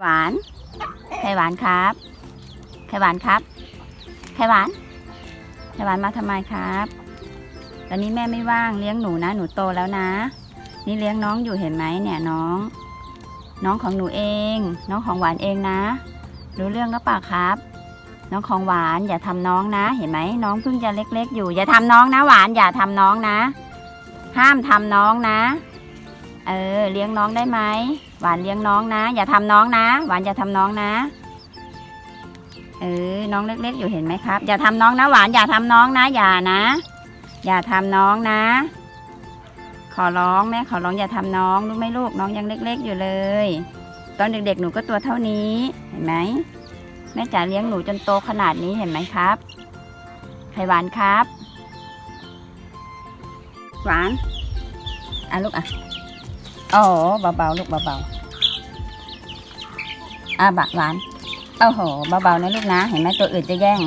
หวานไข่หวานครับไข่หวานครับไข่หวานไข่หวานมาทำไมครับ ตอนนี้แม่ไม่ว่างเลี้ยงหนูนะ หนูโตแล้วนะ นี่เลี้ยงน้องอยู่เห็นไหมเนี่ยน้อง น้องของหนูเอง น้องของหวานเองนะรู้เรื่องก็ปล่าครับ น้องของหวานอย่าทำน้องนะ เห็นไหมน้องเพิ่งจะเล็ก ๆ อยู่ อย่าทำน้องนะ หวานอย่าทำน้องนะ ห้ามทำน้องนะ เออ เลี้ยงน้องได้ไหม หวานเลี้ยงน้องนะ อย่าทำน้องนะ หวานอย่าทำน้องนะ เออ น้องเล็กๆอยู่เห็นไหมครับ อย่าทำน้องนะ หวานอย่าทำน้องนะ อย่านะ อย่าทำน้องนะ ขอร้องแม่ขอร้องอย่าทำน้องรู้ไหมลูกน้องยังเล็ก ๆ อยู่เลย ตอนเด็กๆหนูก็ตัวเท่านี้เห็นไหมแม่จ๋าเลี้ยงหนูจนโตขนาดนี้เห็นไหมครับไข่หวานครับ หวานอะลูกอะ อ๋อเบาๆลูกเบาๆอะบักหวานโอ้โหเบาๆนะลูกนะ เห็นไหมตัวอื่นจะแย่ง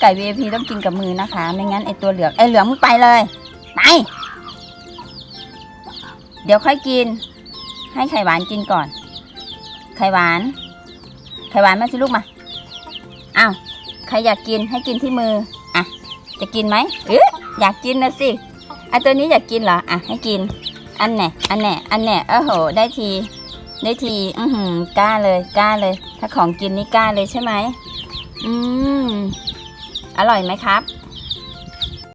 ไก่ VIP ต้องกินกับมือนะคะ ไม่งั้นไอตัวเหลืองไอเหลืองมึงไปเลย ไป เดี๋ยวค่อยกิน ให้ไข่หวานกินก่อน ไข่หวาน ไข่หวานมาสิลูกมาอ้าวใครอยากกินให้กินที่มือ อะ จะกินไหมเอ๊ะอยากกินนะสิไอตัวนี้อยากกินเหรอ อะ ให้กิน อันแหน่อันแหน่อันแหน่โอ้โห ได้ที ได้ที อือหือกล้าเลยกล้าเลย ถ้าของกินนี่กล้าเลยใช่ไหมอืมอร่อยไหมครับ